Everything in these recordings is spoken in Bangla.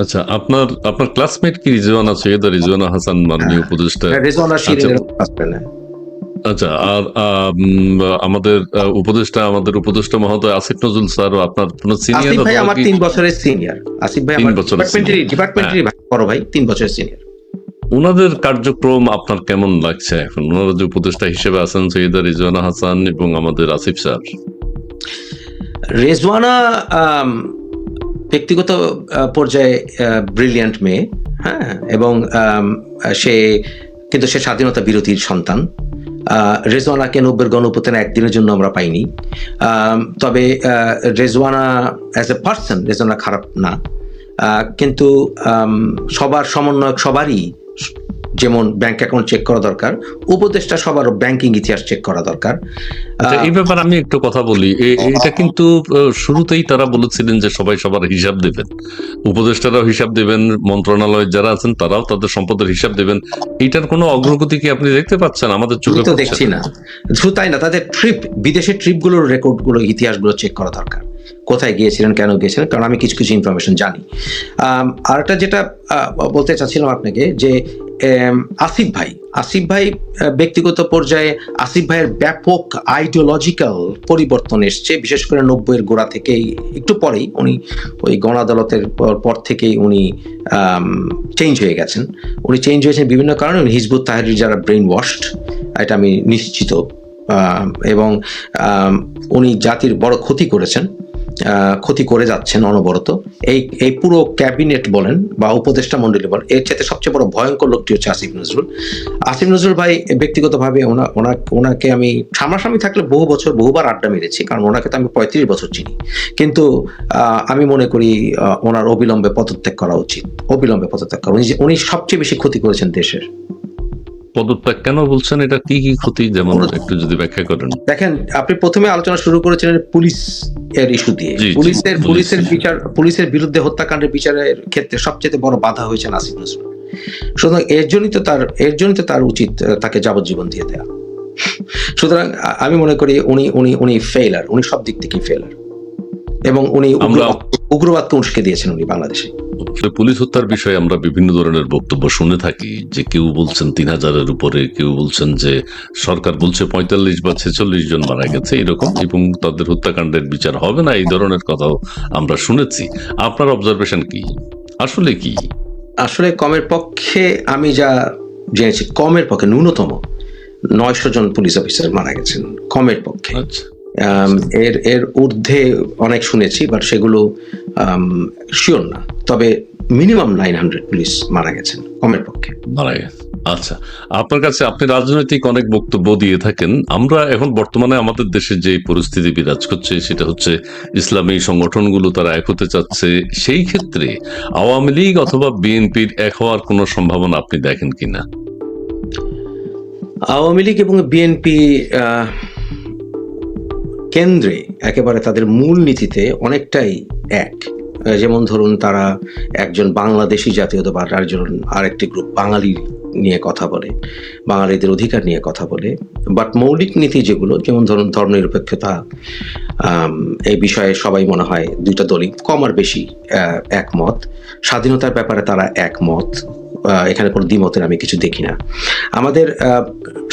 আচ্ছা আপনার আপনার ক্লাসমেট কি? রিজওয়ানা সৈয়দ রিজওয়ানা হাসান মাননীয় উপদেষ্টা। রেজওয়ানা শিরিনের আচ্ছা আর আমাদের উপদেষ্টা আমাদের উপদেষ্টা মহোদয় আসিফ নজরুল স্যার আপনার কোনো সিনিয়র আসিফ ভাই আমার বছরের সিনিয়র আসিফ ভাই আমার ডিপার্টমেন্টের। ডিপার্টমেন্টের বড় ভাই তিন বছরের সিনিয়র ওনাদের কার্যক্রম আপনার কেমন লাগছে এখন? ওনারা যে উপদেষ্টা হিসেবে আছেন সৈয়দা রিজওয়ানা হাসান এবং আমাদের আসিফ স্যার। রেজওয়ানা ব্যক্তিগত পর্যায়ে ব্রিলিয়ান্ট মেয়ে হ্যাঁ এবং সে, কিন্তু সে স্বাধীনতা বিরোধীর সন্তান। রেজওয়ানাকে নব্বের গণপতেন একদিনের জন্য আমরা পাইনি। তবে Rezwana as a person Rezwana খারাপ না। কিন্তু সবার সমন্বয়ক সবারই যেমন ব্যাংক অ্যাকাউন্ট চেক করা দরকার উপদেষ্টা সবার ব্যাংকিং ইতিহাস চেক করা দরকার। আচ্ছা এই ব্যাপারে আমি একটু কথা বলি। এটা কিন্তু শুরুতেই তারা বলেছিলেন যে সবাই সবার হিসাব দেবেন। উপদেষ্টারাও হিসাব দেবেন মন্ত্রণালয়ের যারা আছেন তারাও তাদের সম্পদের হিসাব দেবেন। এটার কোনো অগ্রগতি কি আপনি দেখতে পাচ্ছেন? আমাদের আমি চোখে তো দেখছি না। না শুধু তাই না তাদের ট্রিপ বিদেশের ট্রিপগুলোর রেকর্ডগুলো ইতিহাসগুলো চেক করা দরকার। কোথায় গিয়েছিলেন, কেন গিয়েছিলেন, কারণ আমি কিছু কিছু ইনফরমেশন জানি। আরেকটা যেটা বলতে চাচ্ছিলাম আপনাকে যে আসিফ ভাই আসিফ ভাই ব্যক্তিগত পর্যায়ে আসিফ ভাইয়ের ব্যাপক আইডিওলজিক্যাল পরিবর্তন এসছে, বিশেষ করে নব্বইয়ের গোড়া থেকেই, একটু পরেই উনি ওই গণ আদালতের পর- থেকেই উনি চেঞ্জ হয়ে গেছেন। উনি চেঞ্জ হয়েছেন বিভিন্ন কারণে, উনি হিজবুত তাহারির যারা ব্রেন ওয়াশড এটা আমি নিশ্চিত এবং উনি জাতির বড় ক্ষতি করেছেন। ক্ষতি করে যাচ্ছেন অনবরত। এই এই পুরো ক্যাবিনেট বলেন বা উপদেষ্টা মন্ডলী বলেন, এর চাইতে সবচেয়ে বড় ভয়ঙ্কর লোকটি হচ্ছে আসিফ নজরুল। আসিফ নজরুল ভাই, ব্যক্তিগতভাবে ওনা ওনা, ওনাকে আমি, সামনাসামনি থাকলে বহু বছর, বহুবার আড্ডা মেরেছি, কারণ ওনাকে তো আমি পঁয়ত্রিশ বছর চিনি। কিন্তু আমি মনে করি ওনার অবিলম্বে পদত্যাগ করা উচিত। অবিলম্বে পদত্যাগ করা উনি সবচেয়ে বেশি ক্ষতি করেছেন দেশের। পদত্যাগ কেন বলছেন? এটা কি কি ক্ষতি? যেমন একটু যদি ব্যাখ্যা করেন। দেখেন আপনি প্রথমে আলোচনা শুরু করেছিলেন পুলিশ এর ইস্যু দিয়ে। পুলিশের পুলিশের বিচার পুলিশের বিরুদ্ধে হত্যাকাণ্ডের বিচারের ক্ষেত্রে সবচেয়ে বড় বাধা হয়েছে নাসিম নজরুল সুতরাং এর জন্যই তো তার এর জন্যই তো তার উচিত তাকে যাবজ্জীবন দিয়ে দেওয়া সুতরাং আমি মনে করি উনি উনি উনি ফেলার উনি সব দিক থেকেই ফেলার এবং উনি আমরা- উগ্রবাদকে উস্কে দিয়েছেন উনি বাংলাদেশে। পুলিশ হত্যার বিষয়ে আমরা বিভিন্ন ধরনের বক্তব্য শুনে থাকি যে কেউ বলছেন তিন হাজারের উপরে কেউ বলছেন যে সরকার বলছে পঁয়তাল্লিশ বা ছেচল্লিশ জন মারা গেছে এরকম এবং তাদের হত্যাকাণ্ডের বিচার হবে না এই ধরনের কথাও আমরা শুনেছি। আপনার অবজারভেশন কি? আসলে কি? আসলে কমের পক্ষে আমি যা জেনেছি কমের পক্ষে ন্যূনতম নয়শো জন পুলিশ অফিসার মারা গেছেন কমের পক্ষে। আচ্ছা। এর এর ঊর্ধ্বে অনেক শুনেছি বাট সেগুলো শিওর না। তবে মিনিমাম নাইন হান্ড্রেড পুলিশ মারা গেছেন কমের পক্ষে। মারা গেছে। আচ্ছা আপনার কাছে আপনি রাজনৈতিক অনেক বক্তব্য দিয়ে থাকেন। আমরা এখন বর্তমানে আমাদের দেশে যে পরিস্থিতি বিরাজ করছে সেটা হচ্ছে ইসলামী সংগঠনগুলো তারা এক হতে চাচ্ছে। সেই ক্ষেত্রে আওয়ামী লীগ অথবা বিএনপির এক হওয়ার কোনো সম্ভাবনা আপনি দেখেন কিনা? আওয়ামী লীগ এবং বিএনপি কেন্দ্রে একেবারে তাদের মূল নীতিতে অনেকটাই এক। যেমন ধরুন তারা একজন বাংলাদেশি জাতীয়তাবাদ আর একজন আরেকটি গ্রুপ বাঙালি নিয়ে কথা বলে, বাঙালিদের অধিকার নিয়ে কথা বলে। বাট মৌলিক নীতি যেগুলো, যেমন ধরুন ধর্মনিরপেক্ষতা এই বিষয়ে সবাই মনে হয় দুইটা দলই কম আর বেশি একমত। স্বাধীনতার ব্যাপারে তারা একমত। এখানে কোনো দ্বিমতের আমি কিছু দেখি না। আমাদের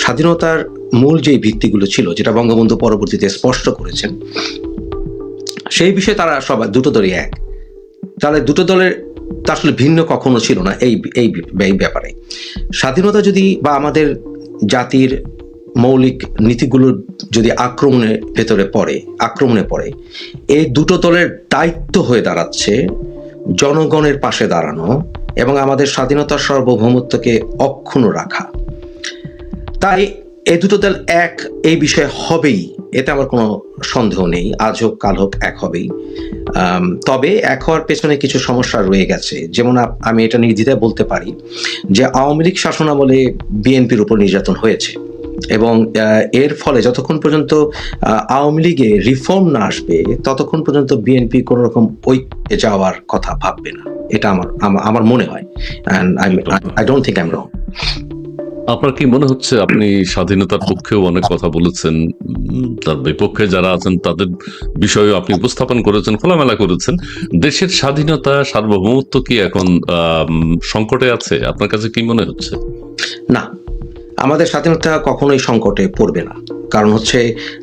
স্বাধীনতার মূল যে ভিত্তিগুলো ছিল, যেটা বঙ্গবন্ধু পরবর্তীতে স্পষ্ট করেছেন, সেই বিষয়ে তারা সবাই, দুটো দলই এক। তাহলে দুটো দলের তা আসলে ভিন্ন কখনো ছিল না এই এই ব্যাপারে। স্বাধীনতা যদি বা আমাদের জাতির মৌলিক নীতিগুলোর যদি আক্রমণের ভেতরে পড়ে, আক্রমণে পড়ে, এই দুটো দলের দায়িত্ব হয়ে দাঁড়াচ্ছে জনগণের পাশে দাঁড়ানো এবং আমাদের স্বাধীনতার সার্বভৌমত্বকে অক্ষুণ্ণ রাখা। তাই এই দুটো দল এক, এই বিষয়ে হবেই, এতে আমার কোনো সন্দেহ নেই, আজ হোক, কাল হোক, এক হবেই। তবে এক হওয়ার পেছনে কিছু সমস্যা রয়ে গেছে, যেমন আমি এটা নির্দ্বিধায় বলতে পারি যে আওয়ামী লীগ শাসনামলে বিএনপির উপর নির্যাতন হয়েছে। এবং এর ফলে যতক্ষণ পর্যন্ত আওয়ামী লীগে রিফর্ম না আসবে ততক্ষণ পর্যন্ত বিএনপি কোনো রকম ঐক্যে যাওয়ার কথা ভাববে না। এটা আমার আমার মনে হয়। I don't think I am wrong আপনার কি মনে হচ্ছে? আপনি স্বাধীনতার পক্ষেও অনেক কথা বলেছেন। তার বিপক্ষে যারা আছেন তাদের বিষয়ে আপনি উপস্থাপন করেছেন খোলামেলা করেছেন। দেশের স্বাধীনতা সার্বভৌমত্ব কি এখন সংকটে আছে? আপনার কাছে কি মনে হচ্ছে? না। আমাদের স্বাধীনতা কখনোই সংকটে পড়বে না। কারণ হচ্ছে,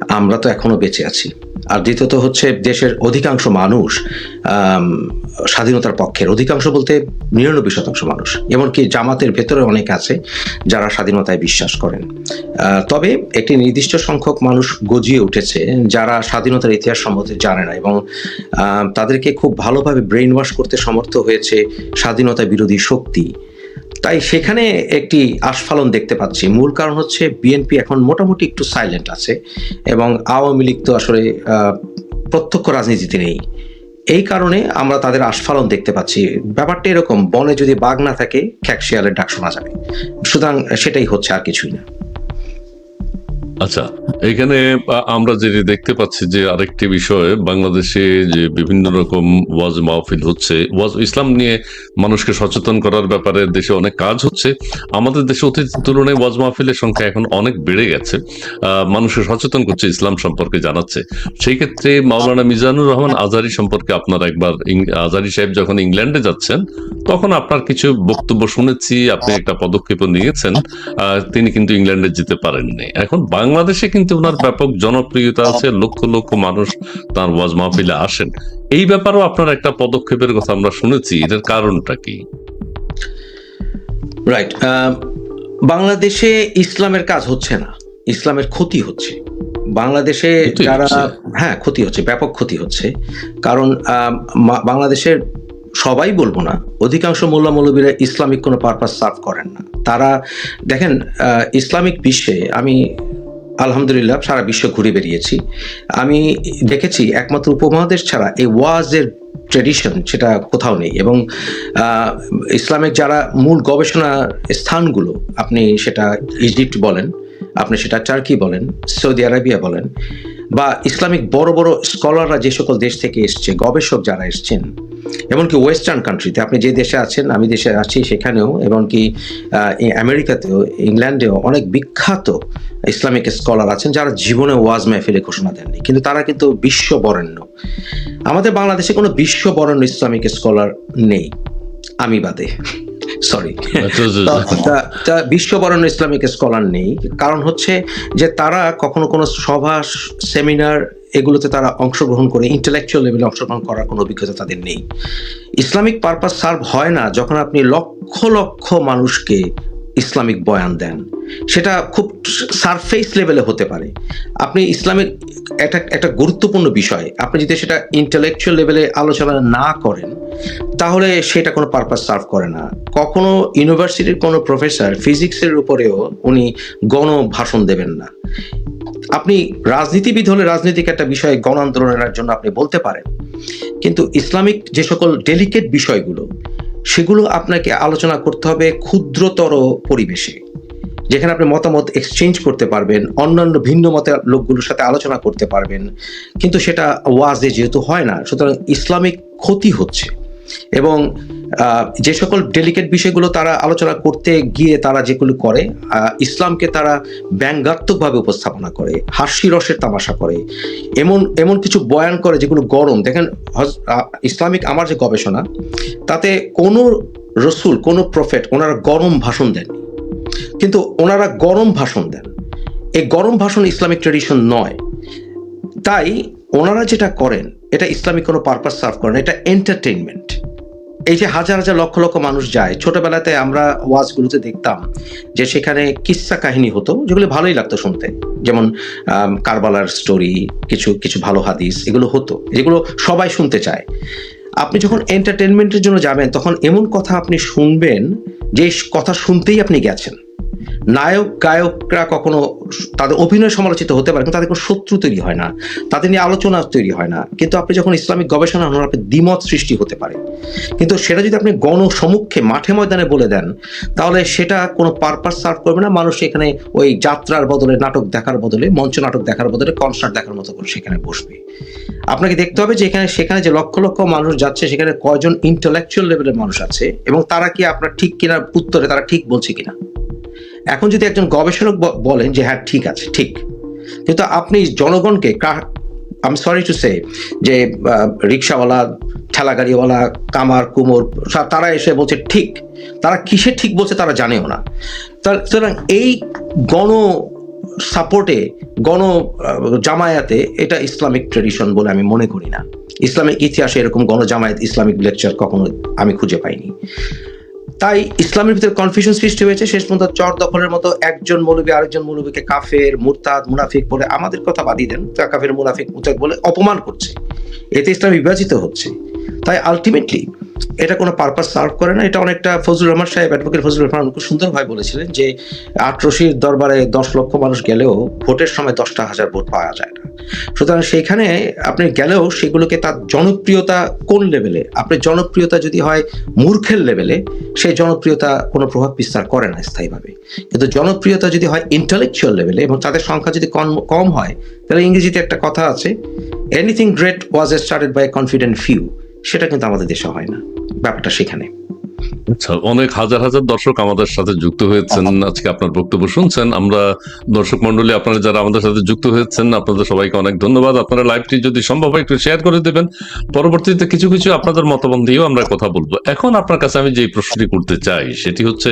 আমরা তো এখনও বেঁচে আছি। আর দ্বিতীয়ত হচ্ছে, দেশের অধিকাংশ মানুষ স্বাধীনতার পক্ষের। অধিকাংশ বলতে নিরানব্বই শতাংশ মানুষ। এমনকি জামাতের ভেতরে অনেক আছে যারা স্বাধীনতায় বিশ্বাস করেন। তবে একটি নির্দিষ্ট সংখ্যক মানুষ গজিয়ে উঠেছে যারা স্বাধীনতার ইতিহাস সম্বন্ধে জানে না এবং তাদেরকে খুব ভালোভাবে ব্রেইন ওয়াশ করতে সমর্থ হয়েছে স্বাধীনতা বিরোধী শক্তি তাই সেখানে একটি আস্ফালন দেখতে পাচ্ছি। মূল কারণ হচ্ছে বিএনপি এখন মোটামুটি একটু সাইলেন্ট আছে এবং আওয়ামী লীগ তো আসলে প্রত্যক্ষ রাজনীতিতে নেই। এই কারণে আমরা তাদের আস্ফালন দেখতে পাচ্ছি। ব্যাপারটা এরকম, বনে যদি বাঘ না থাকে, খ্যাকশিয়ালের ডাক শোনা যাবে। সুতরাং সেটাই হচ্ছে আর কিছুই না। আচ্ছা এখানে আমরা যেটি দেখতে পাচ্ছি যে আরেকটি বিষয়, বাংলাদেশে যে বিভিন্ন রকম ওয়াজ মাহফিল হচ্ছে, ওয়াজ ইসলাম নিয়ে মানুষকে সচেতন করার ব্যাপারে দেশে অনেক কাজ হচ্ছে। আমাদের দেশে অতীতের তুলনায় ওয়াজ মাহফিলের সংখ্যা এখন অনেক বেড়ে গেছে। মানুষকে সচেতন করছে, ইসলাম সম্পর্কে জানাচ্ছে। সেই ক্ষেত্রে মাওলানা মিজানুর রহমান আজারি সম্পর্কে আপনার একবার আজারি সাহেব যখন ইংল্যান্ডে যাচ্ছেন, তখন আপনার কিছু বক্তব্য শুনেছি, আপনি একটা পদক্ষেপ নিয়েছেন। তিনি কিন্তু ইংল্যান্ডে যেতে পারেননি। এখন বাংলাদেশে কিন্তু ওনার ব্যাপক জনপ্রিয়তা আছে লক্ষ লক্ষ মানুষ তার ওয়াজ মাহফিলে আসেন। এই ব্যাপারেও আপনার একটা পদক্ষেপের কথা আমরা শুনেছি এটার কারণটা কি? রাইট বাংলাদেশে ইসলামের কাজ হচ্ছে না ইসলামের ক্ষতি হচ্ছে। বাংলাদেশে যারা হ্যাঁ ক্ষতি হচ্ছে ব্যাপক ক্ষতি হচ্ছে। কারণ বাংলাদেশের সবাই বলব না অধিকাংশ মোল্লা মৌলবীরা ইসলামিক কোনো পারপাস সার্ভ করেন না। তারা দেখেন আহ, ইসলামিক বিশ্বে আমি আলহামদুলিল্লাহ, সারা বিশ্ব ঘুরে বেরিয়েছি আমি দেখেছি একমাত্র উপমহাদেশ ছাড়া এই ওয়াজের ট্রেডিশন সেটা কোথাও নেই এবং ইসলামের যারা মূল গবেষণা স্থানগুলো, আপনি সেটা ইজিপ্ট বলেন, আপনি সেটা টার্কি বলেন, সৌদি আরবিয়া বলেন, বা ইসলামিক বড় বড় স্কলাররা যে সকল দেশ থেকে এসছে, গবেষক যারা এসছেন এমনকি ওয়েস্টার্ন কান্ট্রিতে আপনি যে দেশে আছেন আমি দেশে আছি সেখানেও এমনকি আমেরিকাতেও ইংল্যান্ডেও অনেক বিখ্যাত ইসলামিক স্কলার আছেন যারা জীবনে ওয়াজ মেহফিলে ঘোষণা দেননি। কিন্তু তারা কিন্তু বিশ্ব বরেণ্য আমাদের বাংলাদেশে কোনো বিশ্ব বরেণ্য ইসলামিক স্কলার নেই। আমি বাদে। সরি আচ্ছা, বিশ্ববরণ্য ইসলামিক স্কলার নেই। কারণ হচ্ছে যে তারা কখনো কোনো সভা সেমিনার এগুলোতে তারা অংশগ্রহণ করে ইন্টেলেকচুয়াল লেভেলে অংশগ্রহণ করার কোনো অভিজ্ঞতা তাদের নেই। ইসলামিক পারপাস সার্ভ হয় না যখন আপনি লক্ষ লক্ষ মানুষকে ইসলামিক বয়ান দেন। সেটা খুব সারফেস লেভেলে হতে পারে। আপনি ইসলামিক একটা একটা গুরুত্বপূর্ণ বিষয়, আপনি যদি সেটা ইন্টেলেকচুয়াল লেভেলে আলোচনা না করেন, তাহলে সেটা কোনো পারপাস সার্ভ করে না। কখনো ইউনিভার্সিটির কোনো প্রফেসর ফিজিক্সের উপরেও উনি গণ ভাষণ দেবেন না। আপনি রাজনীতিবিদ হলে রাজনীতিক একটা বিষয়ে গণ আন্দোলনের জন্য আপনি বলতে পারেন। কিন্তু ইসলামিক যে সকল ডেলিকেট বিষয়গুলো সেগুলো আপনাকে আলোচনা করতে হবে ক্ষুদ্রতর পরিবেশে, যেখানে আপনি মতামত এক্সচেঞ্জ করতে পারবেন, অন্যান্য ভিন্ন মতের লোকগুলোর সাথে আলোচনা করতে পারবেন। কিন্তু সেটা ওয়াজে যেহেতু হয় না, সুতরাং ইসলামিক ক্ষতি হচ্ছে এবং যে সকল ডেলিকেট বিষয়গুলো তারা আলোচনা করতে গিয়ে তারা যেগুলো করে ইসলামকে তারা ব্যঙ্গাত্মকভাবে উপস্থাপনা করে হাস্যি রসের তামাশা করে, এমন এমন কিছু বয়ান করে যেগুলো গরম। দেখেন ইসলামিক আমার যে গবেষণা, তাতে কোনো রসুল, কোনো প্রফেট ওনারা গরম ভাষণ দেননি। কিন্তু ওনারা গরম ভাষণ দেন। এই গরম ভাষণ ইসলামিক ট্রেডিশন নয়। তাই ওনারা যেটা করেন, এটা ইসলামিক কোনো পারপাস সার্ভ করেন এটা এন্টারটেইনমেন্ট এই যে হাজার হাজার লক্ষ লক্ষ মানুষ যায়, ছোটবেলাতে আমরা ওয়াজগুলোতে দেখতাম যে সেখানে কিসা কাহিনী হতো, যেগুলো ভালোই লাগতো শুনতে। যেমন কারবালার স্টোরি কিছু কিছু ভালো হাদিস, এগুলো হতো, যেগুলো সবাই শুনতে চায়। আপনি যখন এন্টারটেনমেন্টের জন্য যাবেন, তখন এমন কথা আপনি শুনবেন যে, কথা শুনতেই আপনি গেছেন। নায়ক, গায়করা কখনো তাদের অভিনয় সমালোচিত হতে পারে তাদের কোনো শত্রু তৈরি হয় না। তাদের নিয়ে আলোচনা তৈরি হয় না। কিন্তু আপনি যখন ইসলামিক গবেষণা হন আপনি দ্বিমত সৃষ্টি হতে পারে। কিন্তু সেটা যদি আপনি গণ সম্মুখে মাঠে ময়দানে বলে দেন, তাহলে সেটা কোনো পারপাস সার্ভ করবে না। মানুষ এখানে ওই যাত্রার বদলে, নাটক দেখার বদলে, মঞ্চ নাটক দেখার বদলে কনসার্ট দেখার মতো করে সেখানে বসবে। আপনাকে দেখতে হবে যে এখানে, সেখানে যে লক্ষ লক্ষ মানুষ যাচ্ছে, সেখানে কয়জন ইন্টেলেকচুয়াল লেভেলের মানুষ আছে এবং তারা কি আপনার ঠিক কিনা উত্তরে, তারা ঠিক বলছে কিনা। এখন যদি একজন গবেষক বলেন যে হ্যাঁ ঠিক আছে, ঠিক। কিন্তু আপনি জনগণকে আমি সরি টু সে যে রিক্সাওয়ালা, ঠেলাগাড়িওয়ালা, কামার, কুমোর তারা এসে বলছে ঠিক। তারা কিসে ঠিক বলছে তারা জানেও না। সুতরাং এই গণ সাপোর্টে, গণ জামায়াতে এটা ইসলামিক ট্রেডিশন বলে আমি মনে করি না। ইসলামিক ইতিহাসে এরকম গণ জামায়াত ইসলামিক লেকচার কখনো আমি খুঁজে পাইনি। তাই ইসলামের ভিতরে কনফিউশন সৃষ্টি হয়েছে। শেষ পর্যন্ত চর দখলের মতো একজন মৌলবী আরেকজন মৌলবীকে কাফের, মুরতাদ, মুনাফিক বলে আমাদের কথা বাদিয়ে দেন। কাফের, মুনাফিক মুতাদ বলে অপমান করছে। এতে ইসলাম বিভাজিত হচ্ছে। তাই আলটিমেটলি এটা কোনো পারপাস সার্ভ করে না। এটা অনেকটা ফজলুর রহমান সাহেব অ্যাডভোকেট ফজলুর রহমান খুব সুন্দরভাবে বলেছিলেন যে আটরশির দরবারে দশ লক্ষ মানুষ গেলেও ভোটের সময় দশটা হাজার ভোট পাওয়া যায় না। সুতরাং সেখানে আপনি গেলেও সেগুলোকে তার জনপ্রিয়তা কোন লেভেলে আপনার জনপ্রিয়তা যদি হয় মূর্খের লেভেলে সেই জনপ্রিয়তা কোনো প্রভাব বিস্তার করে না স্থায়ীভাবে। কিন্তু জনপ্রিয়তা যদি হয় ইন্টালেকচুয়াল লেভেলে এবং তাদের সংখ্যা যদি কম কম হয়, তাহলে ইংরেজিতে একটা কথা আছে anything great was started by confident few সেটা কিন্তু আমাদের দেশে হয় না। ব্যাপারটা সেখানে। আচ্ছা অনেক হাজার হাজার দর্শক আমাদের সাথে যুক্ত হয়েছেন। আজকে আপনার বক্তব্য শুনছেন। আমরা দর্শক মন্ডলী আপনারা যারা আমাদের সাথে যুক্ত হয়েছেন আপনাদের সবাইকে অনেক ধন্যবাদ। আপনারা লাইভটি যদি সম্ভব হয় একটু শেয়ার করে দেবেন। পরবর্তীতে কিছু কিছু আপনাদের মতামত দিয়েও আমরা কথা বলব। এখন আপনার কাছে আমি যে প্রশ্নটি করতে চাই সেটি হচ্ছে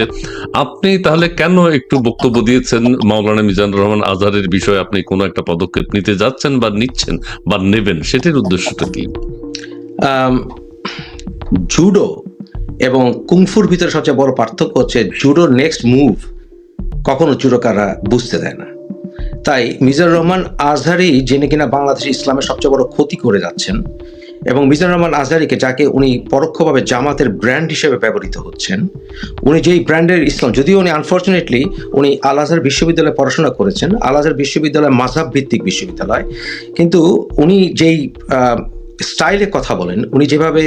আপনি তাহলে কেন একটু বক্তব্য দিয়েছেন? মাওলানা মিজানুর রহমান আজহারের বিষয়ে আপনি কোনো একটা পদক্ষেপ নিতে যাচ্ছেন বা নিচ্ছেন বা নেবেন? সেটির উদ্দেশ্যটা কি? জুডো এবং কুংফুর ভিতরে সবচেয়ে বড় পার্থক্য হচ্ছে জুডোর নেক্সট মুভ কখনো জুডোকাররা বুঝতে দেয় না। তাই মিজানুর রহমান আজহারি, যিনি কিনা বাংলাদেশ ইসলামের সবচেয়ে বড় ক্ষতি করে যাচ্ছেন, এবং মিজানুর রহমান আজহারিকে যাকে উনি পরোক্ষভাবে জামাতের ব্র্যান্ড হিসেবে ব্যবহৃত হচ্ছেন, উনি যেই ব্র্যান্ডের ইসলাম, যদিও উনি আনফর্চুনেটলি উনি আল আজহার বিশ্ববিদ্যালয়ে পড়াশোনা করেছেন, আল আজহার বিশ্ববিদ্যালয় মাঝাব ভিত্তিক বিশ্ববিদ্যালয়, কিন্তু উনি যেই স্টাইলে কথা বলেন, উনি যেভাবে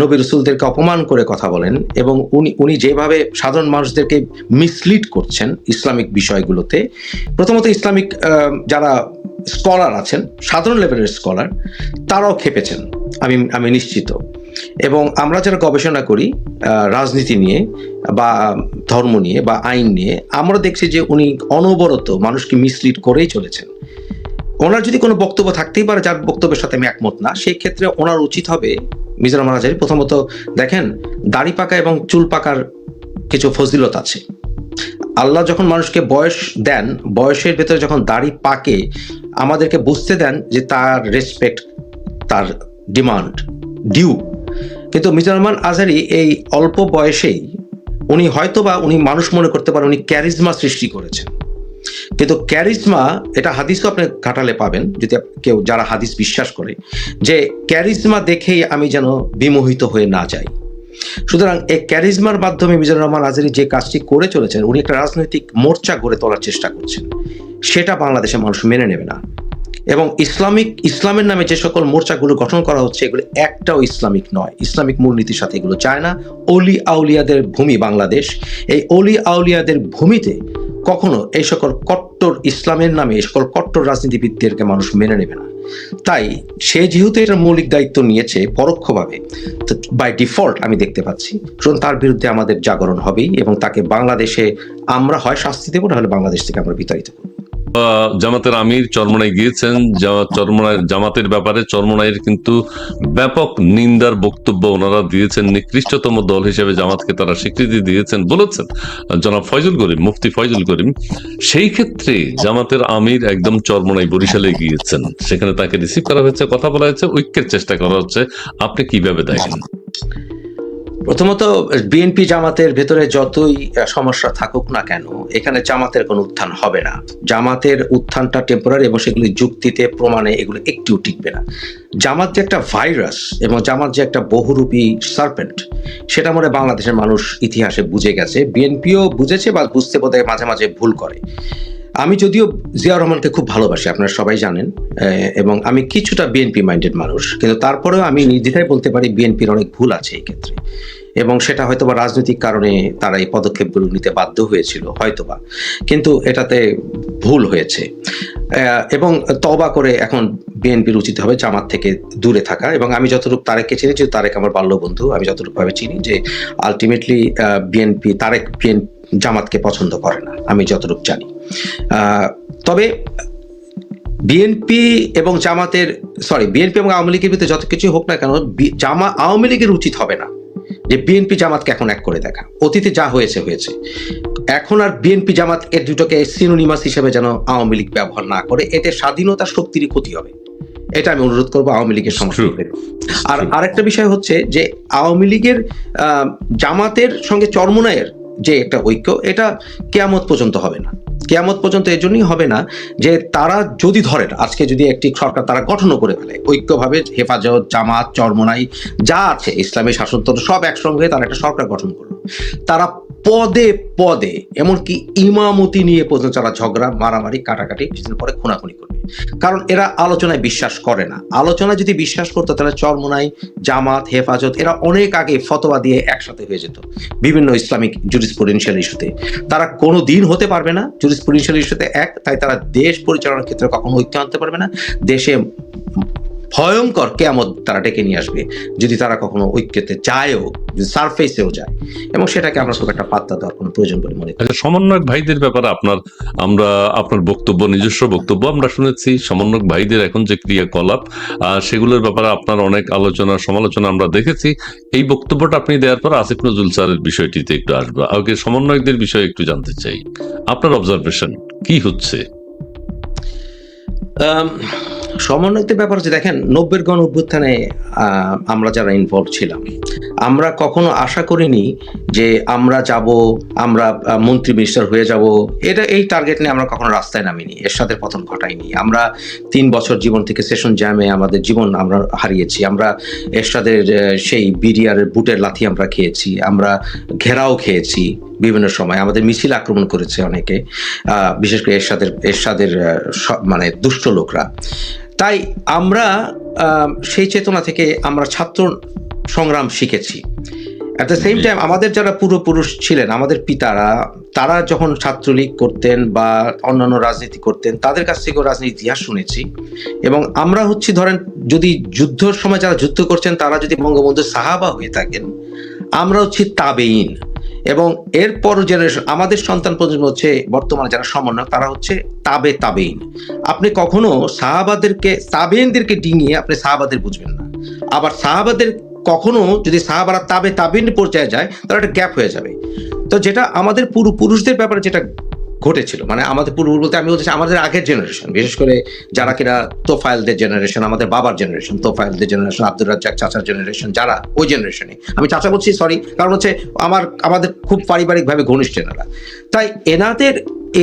নবী রসুলদেরকে অপমান করে কথা বলেন এবং উনি উনি যেভাবে সাধারণ মানুষদেরকে মিসলিড করছেন ইসলামিক বিষয়গুলোতে, প্রথমত ইসলামিক যারা স্কলার আছেন, সাধারণ লেভেলের স্কলার, তারাও খেপেছেন, আমি আমি নিশ্চিত। এবং আমরা যারা গবেষণা করি রাজনীতি নিয়ে বা ধর্ম নিয়ে বা আইন নিয়ে, আমরা দেখছি যে উনি অনবরত মানুষকে মিসলিড করেই চলেছেন। ওনার যদি কোনো বক্তব্য থাকতেই পারে, যার বক্তব্যের সাথে আমি একমত না, সেই ক্ষেত্রে ওনার উচিত হবে মিজোরাম হাজারি, প্রথমত দেখেন, দাড়ি পাকা এবং চুল পাকার কিছু ফজিলত আছে। আল্লাহ যখন মানুষকে বয়স দেন, বয়সের ভেতরে যখন দাড়ি পাকে, আমাদেরকে বুঝতে দেন যে তার রেসপেক্ট তার ডিমান্ড ডিউ কিন্তু মিজানুর রহমান আজহারি এই অল্প বয়সেই, উনি হয়তো বা উনি মানুষ মনে করতে পারেন, উনি ক্যারিজমা সৃষ্টি করেছেন। কিন্তু ক্যারিজমা এটা হাদিসও আপনি ঘাটালে পাবেন, যদি কেউ, যারা হাদিস বিশ্বাস করে, যে ক্যারিজমা দেখেই আমি যেন বিমোহিত হয়ে না যাই। সুতরাং এই ক্যারিজমার মাধ্যমে মিজানুর রহমান আজহারি যে কাজটি করে চলেছেন, উনি একটা রাজনৈতিক মোর্চা গড়ে তোলার চেষ্টা করছেন। সেটা বাংলাদেশের মানুষ মেনে নেবে না। এবং ইসলামিক, ইসলামের নামে যে সকল মোর্চাগুলো গঠন করা হচ্ছে, এগুলো একটাও ইসলামিক নয়। ইসলামিক মূলনীতির সাথে এগুলো চায় না। অলি আউলিয়াদের ভূমি বাংলাদেশ। এই অলি আউলিয়াদের ভূমিতে কখনো এই সকল কট্টর ইসলামের নামে, এই সকল কট্টর রাজনীতিবিদদেরকে মানুষ মেনে নেবে না। তাই সে যেহেতু এটার মৌলিক দায়িত্ব নিয়েছে পরোক্ষভাবে বাই ডিফল্ট আমি দেখতে পাচ্ছি। সুতরাং তার বিরুদ্ধে আমাদের জাগরণ হবেই এবং তাকে বাংলাদেশে আমরা হয় শাস্তি দেবো নাহলে বাংলাদেশ থেকে আমরা বিতাড়িত করব। জামাতের আমির চরমনায় গিয়েছেন চরমনায়, জামাতের ব্যাপারে চরমনাইয়ের কিন্তু ব্যাপক নিন্দার বক্তব্য ওনারা দিয়েছেন। নিকৃষ্টতম দল হিসেবে জামাতকে তারা স্বীকৃতি দিয়েছেন বলেছেন জনাব ফয়জুল করিম, মুফতি ফয়জুল করিম। সেই ক্ষেত্রে জামাতের আমির একদম চরমনাই বরিশালে গিয়েছেন। সেখানে তাকে রিসিভ করা হয়েছে, কথা বলা হয়েছে, ঐক্যের চেষ্টা করা হচ্ছে। আপনি কীভাবে দেখেন? প্রথমত, বিএনপি জামাতের ভেতরে যতই সমস্যা থাকুক না কেন, এখানে জামাতের কোনো উত্থান হবে না। জামাতের উত্থানটা টেম্পোরারি এবং সেগুলি যুক্তিতে, প্রমাণে এগুলো একটিও টিকবে না। জামাত যে একটা ভাইরাস এবং জামাত যে একটা বহুরূপী সার্পেন্ট সেটা মনে বাংলাদেশের মানুষ ইতিহাসে বুঝে গেছে। বিএনপিও বুঝেছে বা বুঝতে বোধহয় মাঝে মাঝে ভুল করে। আমি যদিও জিয়া রহমানকে খুব ভালোবাসি, আপনারা সবাই জানেন এবং আমি কিছুটা বিএনপি মাইন্ডেড মানুষ, কিন্তু তারপরেও আমি নির্দ্বিধায় বলতে পারি বিএনপির অনেক ভুল আছে এই ক্ষেত্রে। এবং সেটা হয়তোবা রাজনৈতিক কারণে তারা এই পদক্ষেপগুলো নিতে বাধ্য হয়েছিল, হয়তোবা। কিন্তু এটাতে ভুল হয়েছে। এবং তবা করে এখন বিএনপির উচিত হবে জামাত থেকে দূরে থাকা। এবং আমি যতটুকু তারেককে চিনি যে তারেক আমার বাল্য বন্ধু, আমি যতটুকু ভাবে চিনি যে আলটিমেটলি বিএনপি, তারেক বিএন, জামাতকে পছন্দ করে না, আমি যতটুকু জানি। তবে বিএনপি এবং জামাতের সরি বিএনপি এবং আওয়ামী লীগের ভিতরে যত কিছু হোক না কেন জামা, আওয়ামী লীগের উচিত হবে না। যে বিএনপি জামাতকে এখন এক করে দেখা। অতীতে যা হয়েছে হয়েছে। এখন আর বিএনপি জামাত এর দুটোকে সিনোনিমাস হিসেবে যেন আওয়ামী লীগ ব্যবহার না করে এতে স্বাধীনতা শক্তিরই ক্ষতি হবে। এটা আমি অনুরোধ করব আওয়ামী লীগের সমর্থকদের আর আরেকটা বিষয় হচ্ছে যে আওয়ামী লীগের জামাতের সঙ্গে চরমনায়ের যে একটা ঐক্য, এটা কেয়ামত পর্যন্ত হবে না। কেয়ামত পর্যন্ত এই জন্যই হবে না যে তারা যদি ধরেন, আজকে যদি একটি সরকার তারা গঠনও করে ফেলে, ঐক্যভাবে হেফাজত, জামাত, চরমনাই, যা আছে, ইসলামী শাসনতন্ত্র সব একসঙ্গে তারা একটা সরকার গঠন করল। তারা পদে পদে, এমনকি ইমামতি নিয়ে পর্যন্ত তারা ঝগড়া, মারামারি, কাটাকাটি, কিছুদিন পরে খুনাখুনি করবে। কারণ এরা আলোচনায় বিশ্বাস করে না। আলোচনায় যদি বিশ্বাস করতো, তাহলে চরমোনাই, জামাত, হেফাজত, এরা অনেক আগে ফতোয়া দিয়ে একসাথে হয়ে যেত বিভিন্ন ইসলামিক জুরিসপ্রুডেন্সিয়াল ইস্যুতে তারা কোনো দিন হতে পারবে না। জুরিসপ্রুডেন্সিয়াল ইস্যুতে এক, তাই তারা দেশ পরিচালনার ক্ষেত্রে কখনো ঐক্য আনতে পারবে না। দেশে ভয়ঙ্কর কেয়ামত তারা ডেকে নিয়ে আসবে যদি তারা কখনো ঐক্যতে চায়ও যদি সারফেসেও যায়। এবং সেটাকে আমরা খুব একটা পাত্তা দেওয়ার কোনো প্রয়োজন বলে মনে করি আচ্ছা সমন্বয়ক ভাইদের ব্যাপারে আপনার আমরা আপনার বক্তব্য নিজস্ব বক্তব্য আমরা শুনেছি সমন্বয়ক ভাইদের এখন যে ক্রিয়াকলাপ আহ, সেগুলোর ব্যাপারে আপনার অনেক আলোচনা সমালোচনা আমরা দেখেছি। এই বক্তব্যটা আপনি দেওয়ার পর আসিফ নজরুল স্যারের বিষয়টিতে একটু আসব। আগে সমন্বয়কদের বিষয়ে একটু জানতে চাই। আপনার অবজারভেশন কি হচ্ছে? সমন্বয়তের ব্যাপার হচ্ছে দেখেন নব্বের গণ অভ্যুত্থানে আমরা যারা ইনভলভ ছিলাম আমরা কখনো আশা করিনি যে আমরা যাব আমরা মন্ত্রী মিনিস্টার হয়ে যাব। এটা এই টার্গেট নিয়ে আমরা কখনো রাস্তায় নামিনি এর সাথে পতন ঘটাইনি। আমরা তিন বছর জীবন থেকে সেশন জ্যামে আমাদের জীবন আমরা হারিয়েছি। আমরা এরশাদের আহ, সেই বিডিআর বুটের লাথি আমরা খেয়েছি আমরা ঘেরাও খেয়েছি বিভিন্ন সময়। আমাদের মিছিল আক্রমণ করেছে অনেকে বিশেষ করে এরশাদের এরশাদের আহ, স- মানে দুষ্ট লোকরা। তাই আমরা সেই চেতনা থেকে আমরা ছাত্র সংগ্রাম শিখেছি। অ্যাট দ্য সেম টাইম আমাদের যারা পূর্বপুরুষ ছিলেন আমাদের পিতারা তারা যখন ছাত্রলীগ করতেন বা অন্যান্য রাজনীতি করতেন তাদের কাছ থেকেও রাজনীতি ইতিহাস শুনেছি। এবং আমরা হচ্ছি ধরেন যদি যুদ্ধের সময় যারা যুদ্ধ করছেন তারা যদি বঙ্গবন্ধু সাহাবা হয়ে থাকেন আমরা হচ্ছি তাবেইন এবং এরপর জেনারেশন আমাদের সন্তান প্রজন্ম হচ্ছে, বর্তমানে যারা সমন্বয় তারা হচ্ছে তাবে তাবেইন। আপনি কখনো সাহাবাদেরকে, তাবেইনদেরকে ডিঙিয়ে আপনি সাহাবাদের বুঝবেন না। আবার সাহাবাদের কখনো যদি সাহাবারা তাবে তাবেইন পর্যায়ে যায়, তাহলে একটা গ্যাপ হয়ে যাবে। তো যেটা আমাদের পুরো পুরুষদের ব্যাপারে যেটা ঘটেছিল। মানে আমাদের পূর্ব বলতে আমি বলছি আমাদের আগের জেনারেশন বিশেষ করে যারা কিনা তোফাইলদের জেনারেশন আমাদের বাবার জেনারেশন তোফাইলদের জেনারেশন আব্দুর রাজ্জাক চাচার জেনারেশন যারা ওই জেনারেশনে আমি চাচা বলছি সরি কারণ হচ্ছে আমার, আমাদের খুব পারিবারিকভাবে ঘনিষ্ঠ এনারা। তাই এনাদের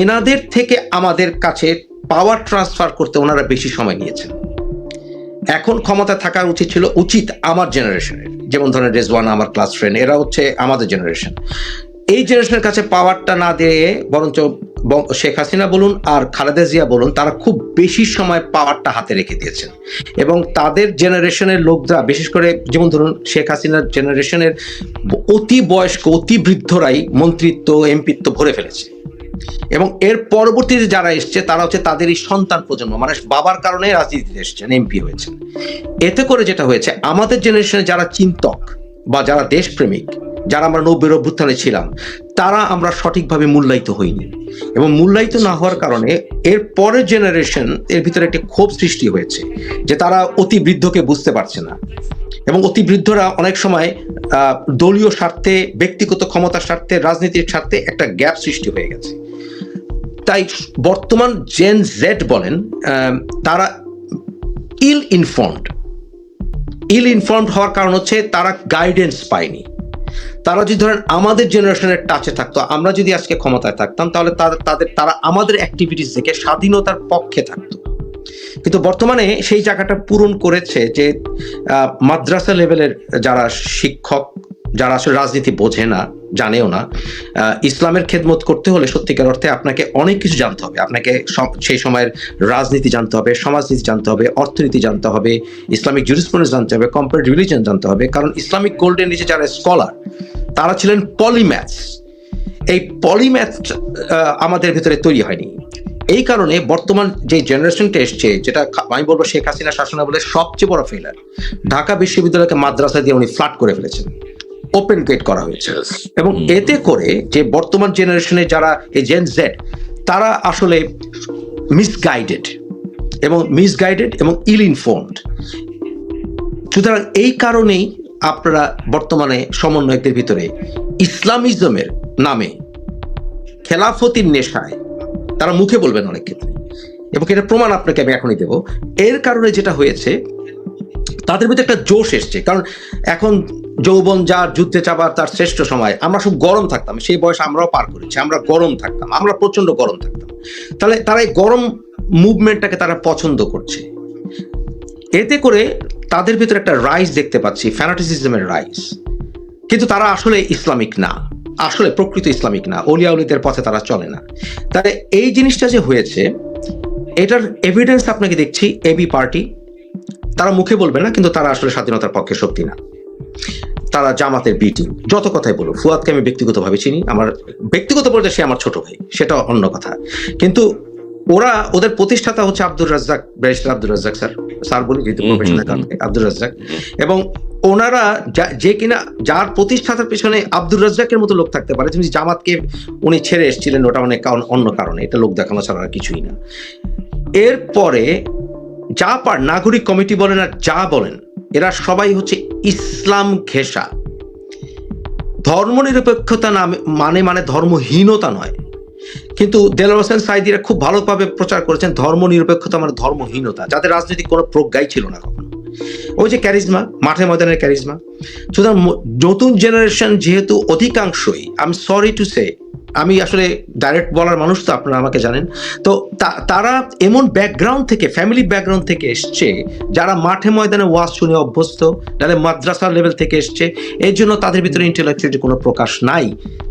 এনাদের থেকে আমাদের কাছে পাওয়ার ট্রান্সফার করতে ওনারা বেশি সময় নিয়েছেন। এখন ক্ষমতা থাকা উচিত ছিল উচিত আমার জেনারেশনের যেমন ধরেন রেজওয়ান আমার ক্লাস ফ্রেন্ড এরা হচ্ছে আমাদের জেনারেশন এই জেনারেশনের কাছে পাওয়ারটা না দিয়ে বরঞ্চ শেখ হাসিনা বলুন আর খালেদা জিয়া বলুন, তারা খুব বেশি সময় পাওয়ারটা হাতে রেখে দিয়েছেন। এবং তাদের জেনারেশনের লোকরা, বিশেষ করে যেমন ধরুন শেখ হাসিনার জেনারেশনের অতি বয়স্ক, অতি বৃদ্ধরাই মন্ত্রিত্ব, এমপিত্ব ভরে ফেলেছে। এবং এর পরবর্তীতে যারা এসছে, তারা হচ্ছে তাদের এই সন্তান প্রজন্ম মানে বাবার কারণে রাজনীতিতে এসছেন, এমপি হয়েছেন। এতে করে যেটা হয়েছে, আমাদের জেনারেশনে যারা চিন্তক বা যারা দেশপ্রেমিক যারা আমরা নব্বের অভ্যুত্থানে ছিলাম, তারা আমরা সঠিকভাবে মূল্যায়িত হইনি। এবং মূল্যায়িত না হওয়ার কারণে এর পরের জেনারেশন এর ভিতরে একটি ক্ষোভ সৃষ্টি হয়েছে, যে তারা অতি বৃদ্ধকে বুঝতে পারছে না। এবং অতি বৃদ্ধরা অনেক সময় দলীয় স্বার্থে, ব্যক্তিগত ক্ষমতার স্বার্থে, রাজনীতির স্বার্থে একটা গ্যাপ সৃষ্টি হয়ে গেছে। তাই বর্তমান জেন জেড বলেন তারা ইল ইনফর্মড ইল ইনফর্মড হওয়ার কারণ হচ্ছে তারা গাইডেন্স পায়নি। তারা যদি ধরেন আমাদের জেনারেশনের টাচে থাকতো, আমরা যদি আজকে ক্ষমতায় থাকতাম, তাহলে তাদের, তারা আমাদের অ্যাক্টিভিটিস থেকে স্বাধীনতার পক্ষে থাকতো। কিন্তু বর্তমানে সেই জায়গাটা পূরণ করেছে যে মাদ্রাসা লেভেলের যারা শিক্ষক, যারা আসলে রাজনীতি বোঝে না জানেও না। ইসলামের খেদমত করতে হলে সত্যিকার অর্থে আপনাকে অনেক কিছু জানতে হবে। আপনাকে সেই সময়ের রাজনীতি জানতে হবে, সমাজনীতি জানতে হবে, অর্থনীতি জানতে হবে, ইসলামিক জুরিসপ্রুডেন্স জানতে হবে কম্পারেটিভ রিলিজন জানতে হবে। কারণ ইসলামিক গোল্ডেন নিচে যারা স্কলার তারা ছিলেন পলিম্যাথস এই পলিম্যাথ আমাদের ভিতরে তৈরি হয়নি। এই কারণে বর্তমান যে জেনারেশনটা এসছে, যেটা আমি বলব শেখ হাসিনা শাসনা বলে সবচেয়ে বড় ফেলার ঢাকা বিশ্ববিদ্যালয়কে মাদ্রাসা দিয়ে উনি ফ্ল্যাট করে ফেলেছেন। ওপেন গেট করা হয়েছে। এবং এতে করে যে বর্তমান জেনারেশনে যারা এই জেন জেড তারা আসলে মিসগাইডেড এবং মিসগাইডেড এবং ইল ইনফর্মড সুতরাং এই কারণেই আপনারা বর্তমানে সমন্বয়কদের ভিতরে ইসলামিজমের নামে খেলাফতির নেশায় তারা মুখে বলবেন অনেক ক্ষেত্রে। এবং এটা প্রমাণ আপনাকে আমি এখনই দেব। এর কারণে যেটা হয়েছে তাদের ভিতরে একটা জোশ এসছে। কারণ এখন যৌবন যার যুদ্ধে চাবার তার শ্রেষ্ঠ সময়। আমরা সব গরম থাকতাম, সেই বয়স আমরাও পার করেছি, আমরা গরম থাকতাম, আমরা প্রচণ্ড গরম থাকতাম। তাহলে তারা এই গরম মুভমেন্টটাকে তারা পছন্দ করছে। এতে করে তাদের ভিতরে একটা রাইজ দেখতে পাচ্ছি ফ্যানাটিসিজমের রাইজ কিন্তু তারা আসলে ইসলামিক না, আসলে প্রকৃত ইসলামিক না, অলিয়াউলিদের পথে তারা চলে না। তাহলে এই জিনিসটা যে হয়েছে, এটার এভিডেন্স আপনাকে দেখছি এবি পার্টি তারা মুখে বলবে না, কিন্তু তারা আসলে স্বাধীনতার পক্ষে শক্তি না। তারা জামাতের বিটিং যত কথাই বলো ফুয়াদকে আমি ব্যক্তিগতভাবে চিনি। আমার ব্যক্তিগত পর্যায়ে সে আমার ছোট ভাই সেটা অন্য কথা। কিন্তু ওরা ওদের প্রতিষ্ঠাতা হচ্ছে Abdur Razzak barrister Abdur Razzak sir. Sir বলি যেহেতু আব্দুর রাজ্জাক। এবং ওনারা যা- যে কিনা যার প্রতিষ্ঠাতার পেছনে আব্দুর রাজ্জাকের মতো লোক থাকতে পারে তুমি জামাতকে উনি ছেড়ে এসেছিলেন ওটা অনেক কারণ- অন্য কারণে। এটা লোক দেখানো ছাড়া আর কিছুই না। এরপরে যা পার নাগরিক কমিটি বলেন আর যা বলেন এরা সবাই হচ্ছে ইসলাম ঘেঁষা। ধর্মনিরপেক্ষতা নামে মানে মানে ধর্মহীনতা নয়। কিন্তু দেলার হোসেন সাইদিরা খুব ভালোভাবে প্রচার করেছেন ধর্মনিরপেক্ষতা মানে ধর্মহীনতা, যাদের রাজনৈতিক কোনো প্রজ্ঞাই ছিল না কখনো। ওই যে ক্যারিজমা, মাঠে ময়দানের ক্যারিজমা। সুতরাং নতুন জেনারেশন যেহেতু অধিকাংশই I am sorry to say আমি আসলে ডাইরেক্ট বলার মানুষ তো আপনারা আমাকে জানেন। তো তারা এমন ব্যাকগ্রাউন্ড থেকে ফ্যামিলি ব্যাকগ্রাউন্ড থেকে এসছে, যারা মাঠে ময়দানে ওয়াজ শুনে অভ্যস্ত যারা মাদ্রাসার লেভেল থেকে এসছে এই জন্য তাদের ভিতরে ইন্টেলেকচুয়ালিটি কোনো প্রকাশ নাই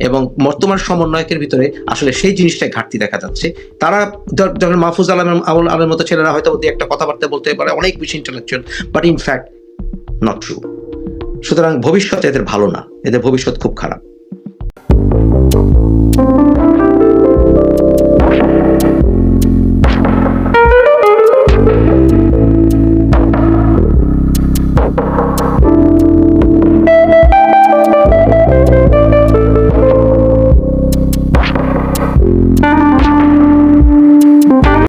এবং বর্তমান সমন্বয়কের ভিতরে আসলে সেই জিনিসটাই ঘাটতি দেখা যাচ্ছে। তারা যখন মাহফুজ আলম আবুল আলমের মতো ছেলেরা হয়তো একটা কথাবার্তা বলতে পারে, অনেক বেশি intellectual but in fact not true সুতরাং ভবিষ্যৎ এদের ভালো না, এদের ভবিষ্যৎ খুব খারাপ। Thank you.